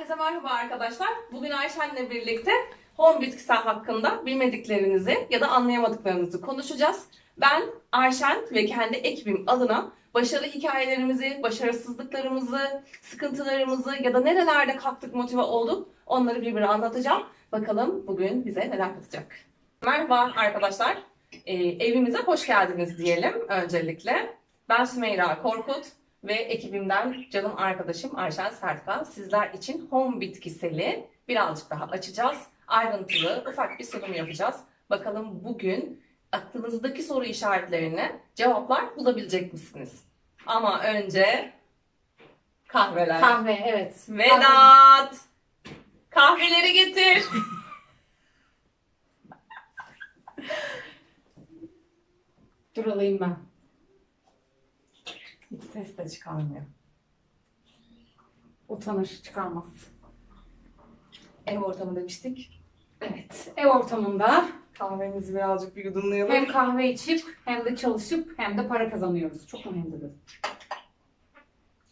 Herkese merhaba arkadaşlar. Bugün Ayşen'le birlikte home bitkisel hakkında bilmediklerinizi ya da anlayamadıklarınızı konuşacağız. Ben Ayşen ve kendi ekibim adına başarı hikayelerimizi, başarısızlıklarımızı, sıkıntılarımızı ya da nerelerde kalktık motive olduk onları birbirine anlatacağım. Bakalım bugün bize neler katacak. Merhaba arkadaşlar. Ee, evimize hoş geldiniz diyelim öncelikle. Ben Sümeyra Korkut ve ekibimden canım arkadaşım Ayşen Sertkan sizler için home bitkiseli birazcık daha açacağız. Ayrıntılı ufak bir sunum yapacağız. Bakalım bugün aklınızdaki soru işaretlerine cevaplar bulabilecek misiniz? Ama önce kahveler. Kahve evet. Vedat! Kahveleri getir. Dur alayım ben. Hiç ses de çıkarmıyor. Utanır çıkarmaz. Ev ortamı demiştik. Evet. Ev ortamında Kahvemizi birazcık bir yudumlayalım. hem kahve içip hem de çalışıp hem de para kazanıyoruz. Çok önemlidir.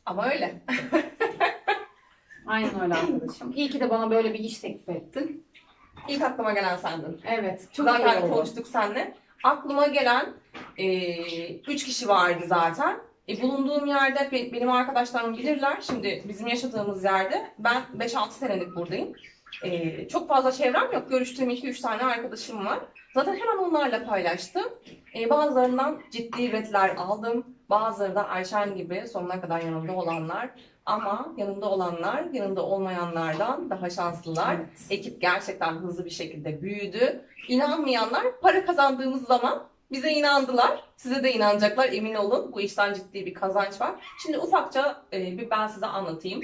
Ama öyle. Aynen öyle arkadaşım. İyi ki de bana böyle bir iş teklif ettin. İlk aklıma gelen sendin. Evet. Çok iyi zaten oldu. konuştuk seninle. Aklıma gelen e, üç kişi vardı zaten. E, bulunduğum yerde be- benim arkadaşlarım bilirler. Şimdi bizim yaşadığımız yerde ben 5-6 senelik buradayım. E, çok fazla çevrem yok. Görüştüğüm 2-3 tane arkadaşım var. Zaten hemen onlarla paylaştım. E, bazılarından ciddi retler aldım. Bazıları da Ayşen gibi sonuna kadar yanımda olanlar. Ama yanında olanlar, yanında olmayanlardan daha şanslılar. Ekip gerçekten hızlı bir şekilde büyüdü. İnanmayanlar para kazandığımız zaman bize inandılar. Size de inanacaklar emin olun. Bu işten ciddi bir kazanç var. Şimdi ufakça e, bir ben size anlatayım.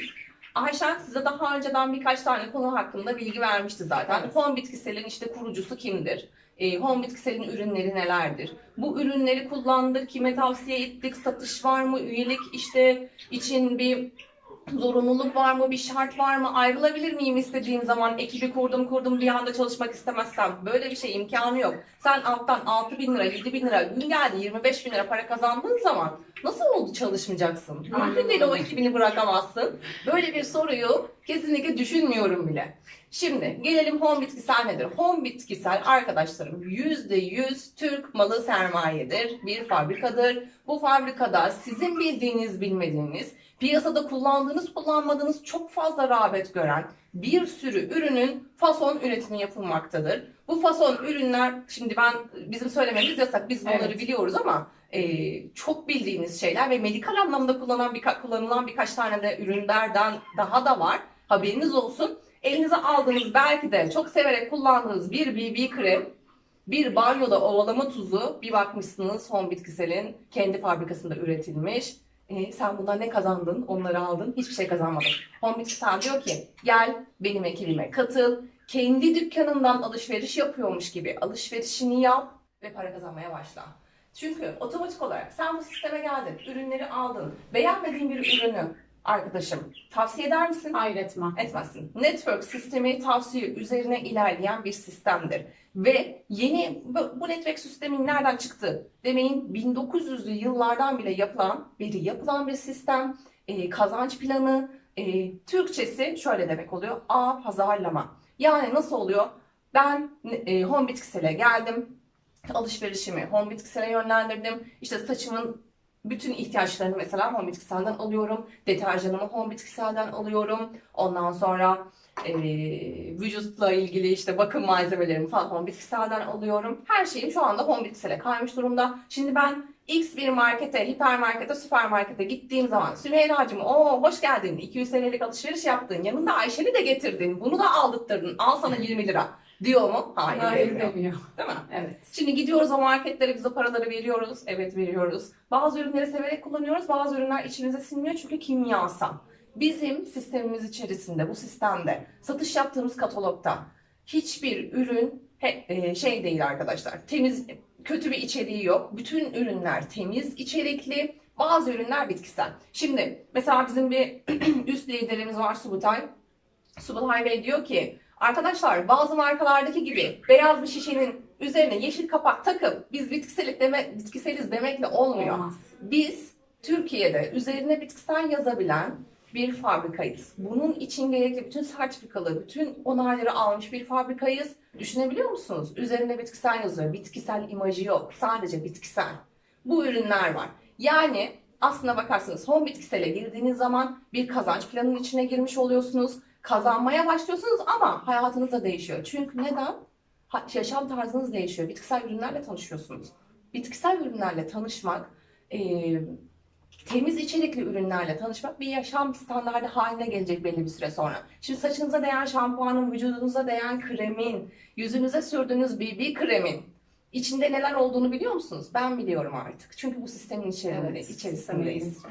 Ayşen size daha önceden birkaç tane konu hakkında bilgi vermişti zaten. Evet. Home Bitkisel'in işte kurucusu kimdir? E, Home Bitkisel'in ürünleri nelerdir? Bu ürünleri kullandık, kime tavsiye ettik, satış var mı, üyelik işte için bir zorunluluk var mı, bir şart var mı, ayrılabilir miyim istediğim zaman, ekibi kurdum kurdum bir anda çalışmak istemezsem, böyle bir şey imkanı yok. Sen alttan 6 bin lira, 7 bin lira, gün geldi 25 bin lira para kazandığın zaman nasıl oldu çalışmayacaksın? Mümkün değil o ekibini bırakamazsın. Böyle bir soruyu kesinlikle düşünmüyorum bile. Şimdi gelelim home bitkisel nedir? Home bitkisel arkadaşlarım %100 Türk malı sermayedir. Bir fabrikadır. Bu fabrikada sizin bildiğiniz bilmediğiniz piyasada kullandığınız kullanmadığınız çok fazla rağbet gören bir sürü ürünün fason üretimi yapılmaktadır. Bu fason ürünler şimdi ben bizim söylememiz yasak biz bunları Evet. biliyoruz ama e, çok bildiğiniz şeyler ve medikal anlamda kullanan birka, kullanılan birkaç tane de ürünlerden daha da var. Haberiniz olsun. Elinize aldığınız belki de çok severek kullandığınız bir BB krem, bir banyoda ovalama tuzu bir bakmışsınız Home Bitkisel'in kendi fabrikasında üretilmiş. E, sen bundan ne kazandın? Onları aldın. Hiçbir şey kazanmadın. Home Bitkisel diyor ki gel benim ekibime katıl. Kendi dükkanından alışveriş yapıyormuş gibi alışverişini yap ve para kazanmaya başla. Çünkü otomatik olarak sen bu sisteme geldin, ürünleri aldın. Beğenmediğin bir ürünü arkadaşım tavsiye eder misin? Hayır etmem. etmezsin. Network sistemi tavsiye üzerine ilerleyen bir sistemdir. Ve yeni bu bu network sistemi nereden çıktı? Demeyin 1900'lü yıllardan bile yapılan, beri yapılan bir sistem, e, kazanç planı, e, Türkçesi şöyle demek oluyor. A pazarlama. Yani nasıl oluyor? Ben e, home bitkisele geldim. Alışverişimi home bitkisele yönlendirdim. İşte saçımın bütün ihtiyaçlarını mesela home bitkiselden alıyorum. Deterjanımı home bitkiselden alıyorum. Ondan sonra e, vücutla ilgili işte bakım malzemelerimi falan home bitkiselden alıyorum. Her şeyim şu anda home bitkisele kaymış durumda. Şimdi ben X bir markete, hipermarkete, süpermarkete gittiğim zaman Sümeyra'cığım o hoş geldin 200 TL'lik alışveriş yaptın yanında Ayşe'ni de getirdin bunu da aldırttırdın al sana 20 lira diyor mu? Hayır, Hayır demiyor. demiyor. Değil mi? Evet. Şimdi gidiyoruz o marketlere biz o paraları veriyoruz. Evet veriyoruz. Bazı ürünleri severek kullanıyoruz. Bazı ürünler içimize sinmiyor çünkü kimyasal. Bizim sistemimiz içerisinde, bu sistemde, satış yaptığımız katalogda hiçbir ürün he- e, şey değil arkadaşlar. Temiz, kötü bir içeriği yok. Bütün ürünler temiz içerikli. Bazı ürünler bitkisel. Şimdi mesela bizim bir üst liderimiz var Subutay. Subutay Bey diyor ki Arkadaşlar bazı markalardaki gibi beyaz bir şişenin üzerine yeşil kapak takıp biz bitkiselik deme, bitkiseliz demekle olmuyor. Olmaz. Biz Türkiye'de üzerine bitkisel yazabilen bir fabrikayız. Bunun için gerekli bütün sertifikalı, bütün onayları almış bir fabrikayız. Düşünebiliyor musunuz? Üzerinde bitkisel yazıyor. Bitkisel imajı yok. Sadece bitkisel. Bu ürünler var. Yani aslına bakarsanız home bitkisele girdiğiniz zaman bir kazanç planının içine girmiş oluyorsunuz. Kazanmaya başlıyorsunuz ama hayatınız da değişiyor. Çünkü neden? Yaşam tarzınız değişiyor. Bitkisel ürünlerle tanışıyorsunuz. Bitkisel ürünlerle tanışmak, eee, temiz içerikli ürünlerle tanışmak bir yaşam standardı haline gelecek belli bir süre sonra. Şimdi saçınıza değen şampuanın, vücudunuza değen kremin, yüzünüze sürdüğünüz BB kremin içinde neler olduğunu biliyor musunuz? Ben biliyorum artık. Çünkü bu sistemin içerisinde, Evet, içerisindeyiz.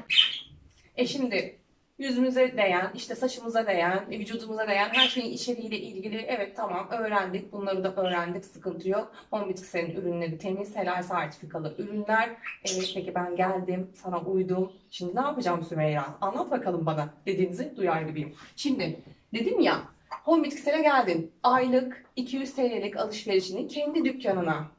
E şimdi yüzümüze değen, işte saçımıza değen, vücudumuza değen her şeyin içeriğiyle ilgili evet tamam öğrendik. Bunları da öğrendik. Sıkıntı yok. Home bitkisinin ürünleri temiz, helal sertifikalı ürünler. Evet peki ben geldim, sana uydum. Şimdi ne yapacağım Sümeyra? Anlat bakalım bana dediğinizi duyar gibiyim. Şimdi dedim ya Home bitkisine geldin. Aylık 200 TL'lik alışverişini kendi dükkanına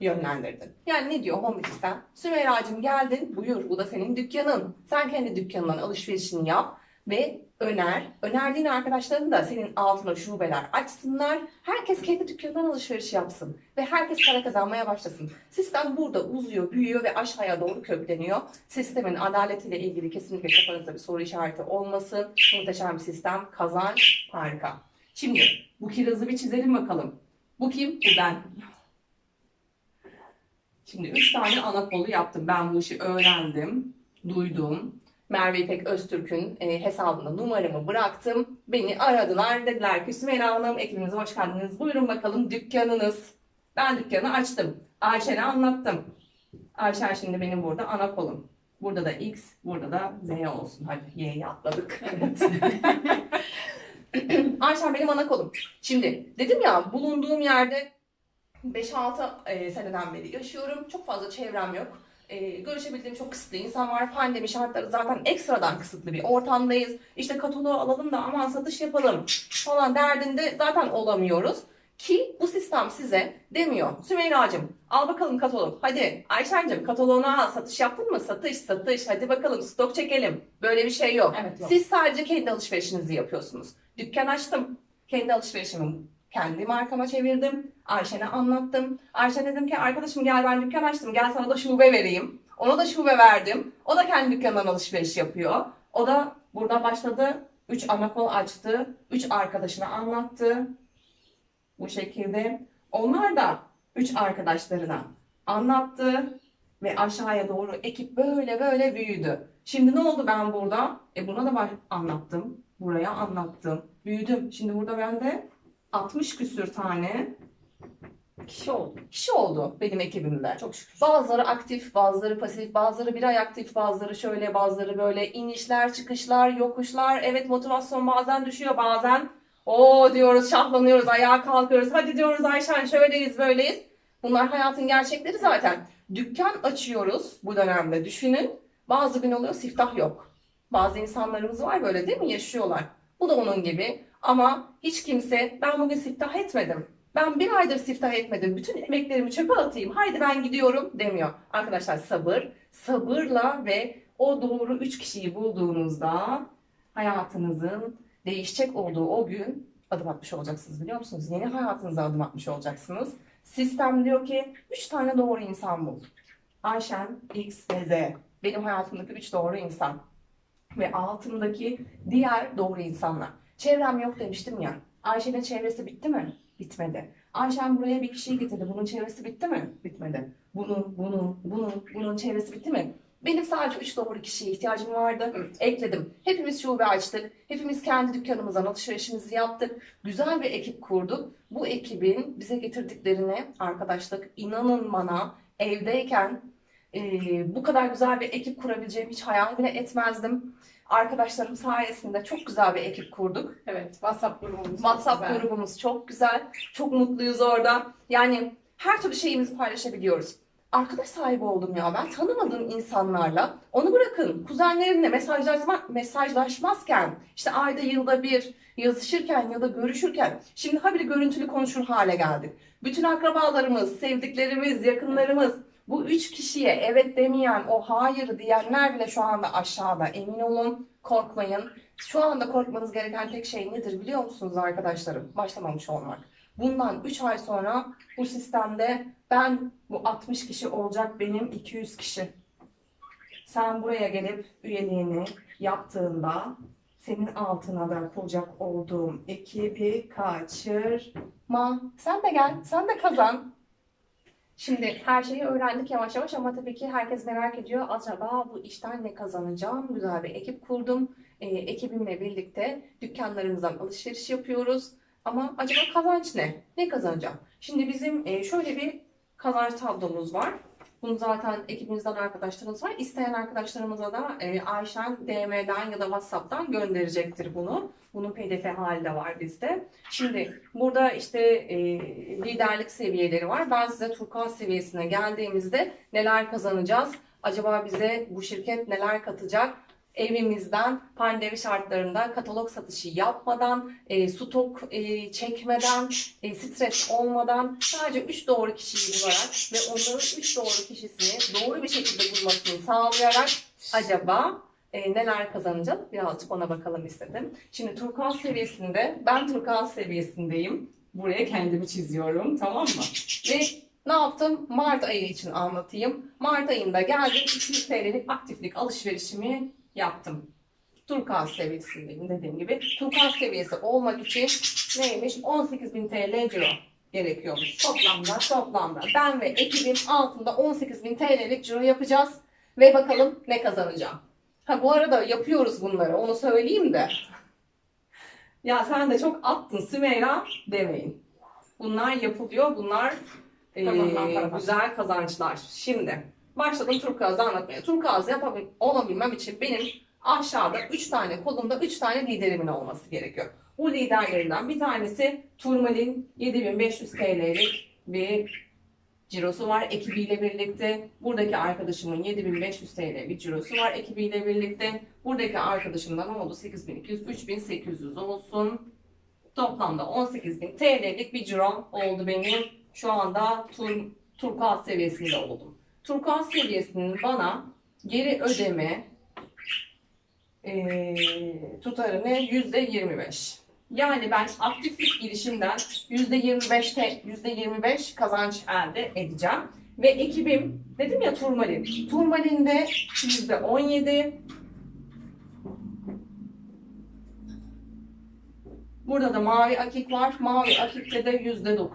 yönlendirdin. Yani ne diyor Home Bitkisel? Sümeyra'cığım geldin, buyur bu da senin dükkanın. Sen kendi dükkanından alışverişini yap ve öner. Önerdiğin arkadaşların da senin altına şubeler açsınlar. Herkes kendi dükkanından alışveriş yapsın. Ve herkes para kazanmaya başlasın. Sistem burada uzuyor, büyüyor ve aşağıya doğru kökleniyor. Sistemin adaletiyle ilgili kesinlikle kafanızda bir soru işareti olmasın. Muhteşem bir sistem, kazanç, harika. Şimdi bu kirazı bir çizelim bakalım. Bu kim? Bu ben. Şimdi üç tane ana kolu yaptım. Ben bu işi öğrendim, duydum. Merve İpek Öztürk'ün e, hesabına numaramı bıraktım. Beni aradılar. Dediler ki Sümeyra Hanım ekibimize hoş geldiniz. Buyurun bakalım dükkanınız. Ben dükkanı açtım. Ayşen'e anlattım. Ayşen şimdi benim burada ana kolum. Burada da X, burada da Z olsun. Hadi Y'yi atladık. Ayşen benim ana kolum. Şimdi dedim ya bulunduğum yerde 5-6 e, seneden beri yaşıyorum. Çok fazla çevrem yok. E, görüşebildiğim çok kısıtlı insan var. Pandemi şartları zaten ekstradan kısıtlı bir ortamdayız. İşte kataloğu alalım da aman satış yapalım falan derdinde zaten olamıyoruz. Ki bu sistem size demiyor. Sümeyra'cığım al bakalım katalog. Hadi Ayşen'cim kataloğunu al. Satış yaptın mı? Satış satış. Hadi bakalım stok çekelim. Böyle bir şey yok. Evet, yok. Siz sadece kendi alışverişinizi yapıyorsunuz. Dükkan açtım. Kendi alışverişimi kendi markama çevirdim. Ayşen'e anlattım. Ayşen dedim ki arkadaşım gel ben dükkan açtım. Gel sana da şube vereyim. Ona da şube verdim. O da kendi dükkanından alışveriş yapıyor. O da burada başladı. Üç ana kol açtı. Üç arkadaşına anlattı. Bu şekilde. Onlar da üç arkadaşlarına anlattı. Ve aşağıya doğru ekip böyle böyle büyüdü. Şimdi ne oldu ben burada? E buna da var anlattım. Buraya anlattım. Büyüdüm. Şimdi burada bende 60 küsür tane Kişi oldu. kişi oldu benim ekibimde. Çok şükür. Bazıları aktif, bazıları pasif, bazıları bir ay aktif, bazıları şöyle, bazıları böyle inişler, çıkışlar, yokuşlar. Evet motivasyon bazen düşüyor, bazen o diyoruz, şahlanıyoruz, ayağa kalkıyoruz. Hadi diyoruz Ayşen şöyleyiz, böyleyiz. Bunlar hayatın gerçekleri zaten. Dükkan açıyoruz bu dönemde düşünün. Bazı gün oluyor siftah yok. Bazı insanlarımız var böyle değil mi? Yaşıyorlar. Bu da onun gibi. Ama hiç kimse ben bugün siftah etmedim. Ben bir aydır siftah etmedim. Bütün emeklerimi çöpe atayım. Haydi ben gidiyorum demiyor. Arkadaşlar sabır. Sabırla ve o doğru üç kişiyi bulduğunuzda hayatınızın değişecek olduğu o gün adım atmış olacaksınız biliyor musunuz? Yeni hayatınıza adım atmış olacaksınız. Sistem diyor ki üç tane doğru insan bul. Ayşen, X ve Z. Benim hayatımdaki üç doğru insan. Ve altımdaki diğer doğru insanlar. Çevrem yok demiştim ya. Ayşe'nin çevresi bitti mi? Bitmedi. Ayşen buraya bir kişiyi getirdi. Bunun çevresi bitti mi? Bitmedi. Bunun, bunun, bunun, bunun çevresi bitti mi? Benim sadece üç doğru kişiye ihtiyacım vardı. Evet. Ekledim. Hepimiz şube açtık. Hepimiz kendi dükkanımızdan alışverişimizi yaptık. Güzel bir ekip kurduk. Bu ekibin bize getirdiklerine arkadaşlık inanın bana evdeyken e, bu kadar güzel bir ekip kurabileceğimi hiç hayal bile etmezdim. Arkadaşlarım sayesinde çok güzel bir ekip kurduk. Evet. WhatsApp grubumuz. çok WhatsApp güzel. grubumuz çok güzel. Çok mutluyuz orada. Yani her türlü şeyimizi paylaşabiliyoruz. Arkadaş sahibi oldum ya ben tanımadığım insanlarla onu bırakın kuzenlerimle mesajlaşma, mesajlaşmazken işte ayda yılda bir yazışırken ya da görüşürken şimdi habire görüntülü konuşur hale geldik. Bütün akrabalarımız, sevdiklerimiz, yakınlarımız Bu üç kişiye evet demeyen, o hayır diyenler bile şu anda aşağıda. Emin olun, korkmayın. Şu anda korkmanız gereken tek şey nedir biliyor musunuz arkadaşlarım? Başlamamış olmak. Bundan 3 ay sonra bu sistemde ben bu 60 kişi olacak benim 200 kişi. Sen buraya gelip üyeliğini yaptığında senin altına da koyacak olduğum ekibi kaçırma. Sen de gel, sen de kazan. Şimdi her şeyi öğrendik yavaş yavaş ama tabii ki herkes merak ediyor. Acaba bu işten ne kazanacağım? Güzel bir ekip kurdum. Ee, ekibimle birlikte dükkanlarımızdan alışveriş yapıyoruz. Ama acaba kazanç ne? Ne kazanacağım? Şimdi bizim e, şöyle bir kazanç tablomuz var. Bunu zaten ekibimizden arkadaşlarımız var. İsteyen arkadaşlarımıza da e, Ayşen DM'den ya da WhatsApp'tan gönderecektir bunu. Bunun PDF hali de var bizde. Şimdi burada işte e, liderlik seviyeleri var. Ben size turkuaz seviyesine geldiğimizde neler kazanacağız? Acaba bize bu şirket neler katacak? Evimizden pandemi şartlarında katalog satışı yapmadan, e, stok e, çekmeden, e, stres olmadan sadece 3 doğru kişiyi bularak ve onların 3 doğru kişisini doğru bir şekilde bulmasını sağlayarak acaba e, neler kazanacağız? Birazcık ona bakalım istedim. Şimdi turkuaz seviyesinde, ben turkuaz seviyesindeyim. Buraya kendimi çiziyorum, tamam mı? Ve ne yaptım? Mart ayı için anlatayım. Mart ayında geldim, 200 TL'lik aktiflik alışverişimi yaptım. Turkuaz seviyesindeyim dediğim gibi. Turkuaz seviyesi olmak için neymiş? 18.000 TL ciro gerekiyormuş. Toplamda, toplamda. Ben ve ekibim altında 18.000 TL'lik ciro yapacağız. Ve bakalım ne kazanacağım. Ha bu arada yapıyoruz bunları. Onu söyleyeyim de. Ya sen de çok attın Sümeyra demeyin. Bunlar yapılıyor. Bunlar paralar. güzel kazançlar. Şimdi başladım turkuazı anlatmaya. Turkuaz yapabil- olabilmem için benim aşağıda 3 tane kolumda 3 tane liderimin olması gerekiyor. Bu liderlerinden bir tanesi Turmal'in 7500 TL'lik bir cirosu var ekibiyle birlikte. Buradaki arkadaşımın 7500 TL bir cirosu var ekibiyle birlikte. Buradaki arkadaşımdan ne oldu? 8200, 3800 olsun. Toplamda 18.000 TL'lik bir cirom oldu benim. Şu anda tur, turkuaz seviyesinde oldum. Turkuaz seviyesinin bana geri ödeme eee tutarını %25. Yani ben aktiflik girişimden %25 te- %25 kazanç elde edeceğim. Ve ekibim dedim ya Turmalin. Turmalin'de %17. Burada da mavi akik var. Mavi akikte de %9.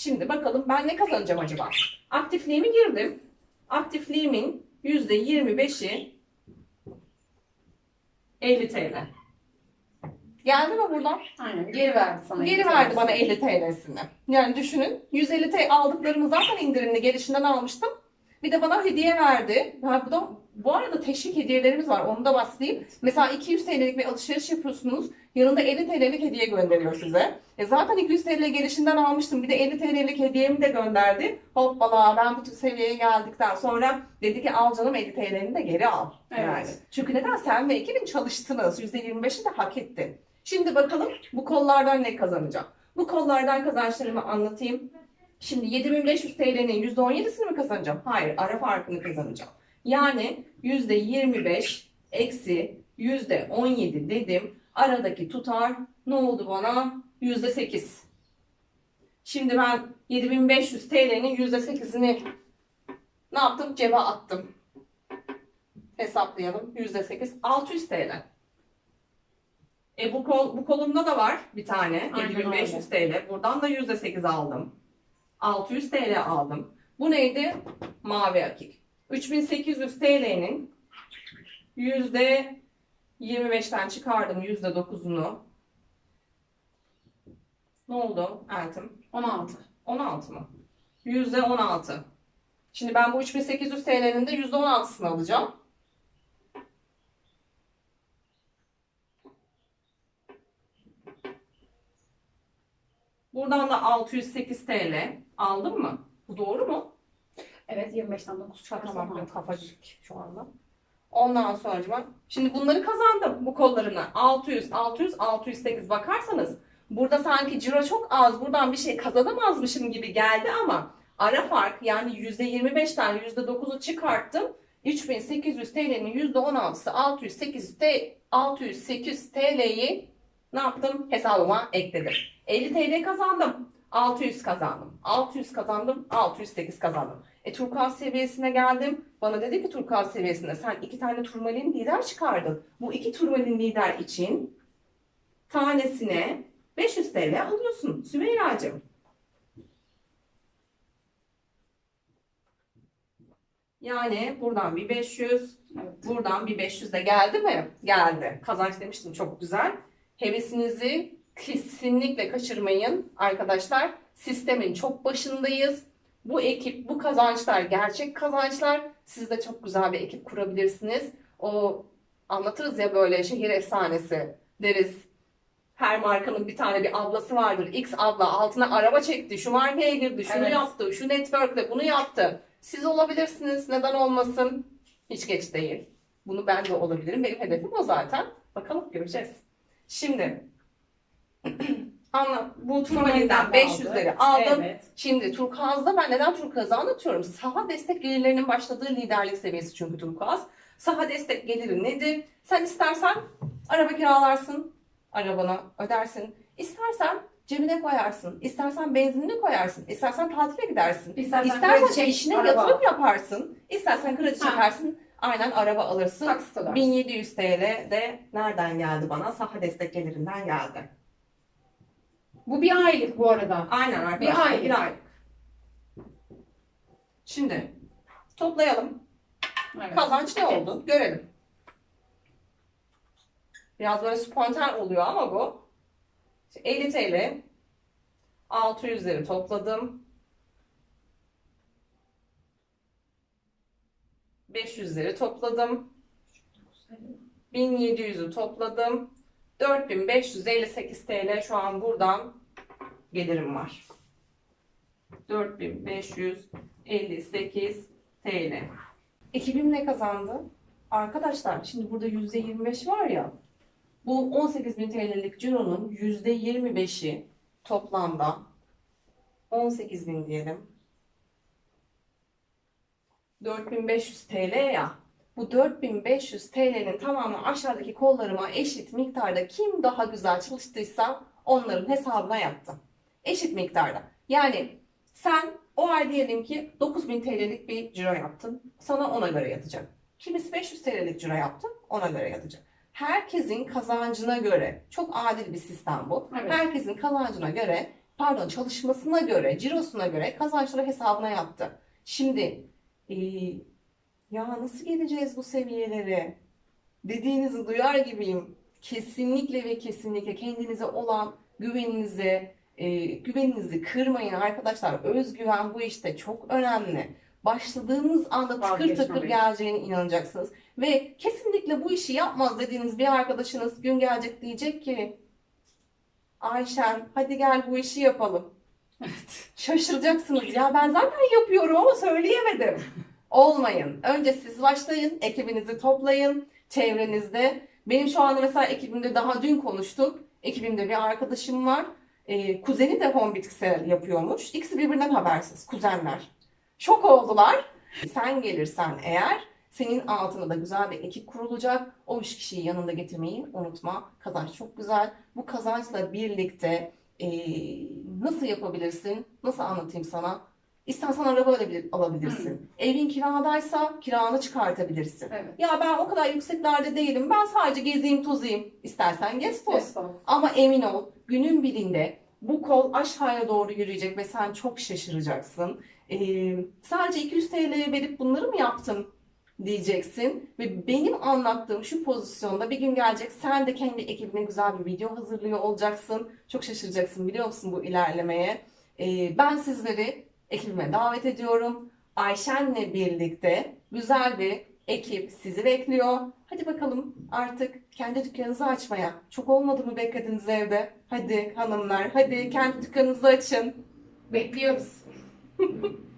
Şimdi bakalım ben ne kazanacağım acaba? Aktifliğimi girdim. Aktifliğimin %25'i 50 TL. Geldi mi buradan? Aynen. Geri verdi sana. Geri verdi bana 50 TL'sini. Yani düşünün 150 TL aldıklarımı zaten indirimli gelişinden almıştım. Bir de bana hediye verdi. Ha, bu da bu arada teşvik hediyelerimiz var. Onu da bahsedeyim. Mesela 200 TL'lik bir alışveriş yapıyorsunuz. Yanında 50 TL'lik hediye gönderiyor size. E zaten 200 TL gelişinden almıştım. Bir de 50 TL'lik hediyemi de gönderdi. Hoppala ben bu seviyeye geldikten sonra dedi ki al canım 50 TL'ni de geri al. Evet. Yani. Çünkü neden? Sen ve ekibin çalıştınız. %25'i de hak etti. Şimdi bakalım bu kollardan ne kazanacağım? Bu kollardan kazançlarımı anlatayım. Şimdi 7500 TL'nin %17'sini mi kazanacağım? Hayır, ara farkını kazanacağım. Yani %25 eksi %17 dedim. Aradaki tutar ne oldu bana? %8. Şimdi ben 7500 TL'nin %8'ini ne yaptım? Cebe attım. Hesaplayalım. %8. 600 TL. E bu, kol, bu kolumda da var bir tane. Aynen 7500 TL. Buradan da %8 aldım. 600 TL aldım. Bu neydi? Mavi akik. 3800 TL'nin %25'ten çıkardım %9'unu. Ne oldu Eltim? 16. 16 mı? %16. Şimdi ben bu 3800 TL'nin de %16'sını alacağım. Buradan da 608 TL aldım mı? Bu doğru mu? Evet 25'ten 9 çarpı Tamam ben 16. kafacık şu anda. Ondan sonra şimdi bunları kazandım bu kollarını. 600, 600, 608 bakarsanız burada sanki ciro çok az buradan bir şey kazanamazmışım gibi geldi ama Ara fark yani %25'ten %9'u çıkarttım. 3800 TL'nin %16'sı 608 T 608 TL'yi ne yaptım? Hesabıma ekledim. 50 TL kazandım. 600 kazandım. 600 kazandım. 608 kazandım. E turkuaz seviyesine geldim. Bana dedi ki turkuaz seviyesinde sen iki tane turmalin lider çıkardın. Bu iki turmalin lider için tanesine 500 TL alıyorsun Sümeyra'cığım. Yani buradan bir 500, Evet. buradan bir 500 de geldi mi? Geldi. Kazanç demiştim çok güzel. Hevesinizi kesinlikle kaçırmayın arkadaşlar. Sistemin çok başındayız. Bu ekip, bu kazançlar gerçek kazançlar. Siz de çok güzel bir ekip kurabilirsiniz. O anlatırız ya böyle şehir efsanesi deriz. Her markanın bir tane bir ablası vardır. X abla altına araba çekti, şu markaya girdi, şunu Evet. yaptı, şu network'te bunu yaptı. Siz olabilirsiniz, neden olmasın? Hiç geç değil. Bunu ben de olabilirim. Benim hedefim o zaten. Bakalım göreceğiz. Şimdi anla bu turmalinden Turmalinden 500'leri aldım. Evet. Şimdi Turkuaz'da ben neden Turkuaz'ı anlatıyorum? Saha destek gelirlerinin başladığı liderlik seviyesi çünkü Turkuaz. Saha destek geliri nedir? Sen istersen araba kiralarsın, arabana ödersin. İstersen cebine koyarsın, istersen benzinini koyarsın, istersen tatile gidersin. İstersen, İstersen işine araba. yatırım yaparsın, istersen kredi çekersin, aynen araba alırsın. Taksit ödersin. 1700 TL de nereden geldi bana? Saha destek gelirinden geldi. Bu bir aylık bu arada. Aynen arkadaşlar. aylık. Bir aylık. Şimdi toplayalım. Evet. Kazanç ne oldu? Görelim. Biraz böyle spontan oluyor ama bu. Şimdi 50 TL 600'leri topladım. 500'leri topladım. 1700'ü topladım. 4558 TL şu an buradan gelirim var. 4558 TL. Ekibim ne kazandı? Arkadaşlar şimdi burada %25 var ya. Bu 18.000 TL'lik cironun %25'i toplamda 18.000 diyelim. 4500 TL ya. Bu 4500 TL'nin tamamı aşağıdaki kollarıma eşit miktarda kim daha güzel çalıştıysa onların hesabına yattı. Eşit miktarda. Yani sen o ay diyelim ki 9000 TL'lik bir ciro yaptın. Sana ona göre yatacak. Kimisi 500 TL'lik ciro yaptı. Ona göre yatacak. Herkesin kazancına göre çok adil bir sistem bu. Evet. Herkesin kazancına göre pardon çalışmasına göre, cirosuna göre kazançları hesabına yattı. Şimdi eee, ya nasıl geleceğiz bu seviyelere dediğinizi duyar gibiyim. Kesinlikle ve kesinlikle kendinize olan güveninize, e, güveninizi kırmayın arkadaşlar. Özgüven bu işte çok önemli. Başladığınız anda tıkır tıkır geleceğine inanacaksınız. Ve kesinlikle bu işi yapmaz dediğiniz bir arkadaşınız gün gelecek diyecek ki Ayşen hadi gel bu işi yapalım. Evet. Şaşıracaksınız ya ben zaten yapıyorum ama söyleyemedim. Olmayın. Önce siz başlayın, ekibinizi toplayın çevrenizde. Benim şu anda mesela ekibimde daha dün konuştuk. Ekibimde bir arkadaşım var. Ee, kuzeni de home bitkisel yapıyormuş. İkisi birbirinden habersiz. Kuzenler. Şok oldular. Sen gelirsen eğer senin altında da güzel bir ekip kurulacak. O üç kişiyi yanında getirmeyi unutma. Kazanç çok güzel. Bu kazançla birlikte ee, nasıl yapabilirsin? Nasıl anlatayım sana? İstersen araba alabilir, alabilirsin. Evin kiradaysa kiranı çıkartabilirsin. Evet. Ya ben o kadar yükseklerde değilim. Ben sadece gezeyim tozayım. İstersen gez toz. Esnaf. Ama emin ol günün birinde bu kol aşağıya doğru yürüyecek ve sen çok şaşıracaksın. Ee, sadece 200 TL verip bunları mı yaptım diyeceksin. Ve benim anlattığım şu pozisyonda bir gün gelecek sen de kendi ekibine güzel bir video hazırlıyor olacaksın. Çok şaşıracaksın biliyor musun bu ilerlemeye. Ee, ben sizleri ekibime davet ediyorum. Ayşen'le birlikte güzel bir ekip sizi bekliyor. Hadi bakalım artık kendi dükkanınızı açmaya. Çok olmadı mı beklediğiniz evde? Hadi hanımlar, hadi kendi dükkanınızı açın. Bekliyoruz.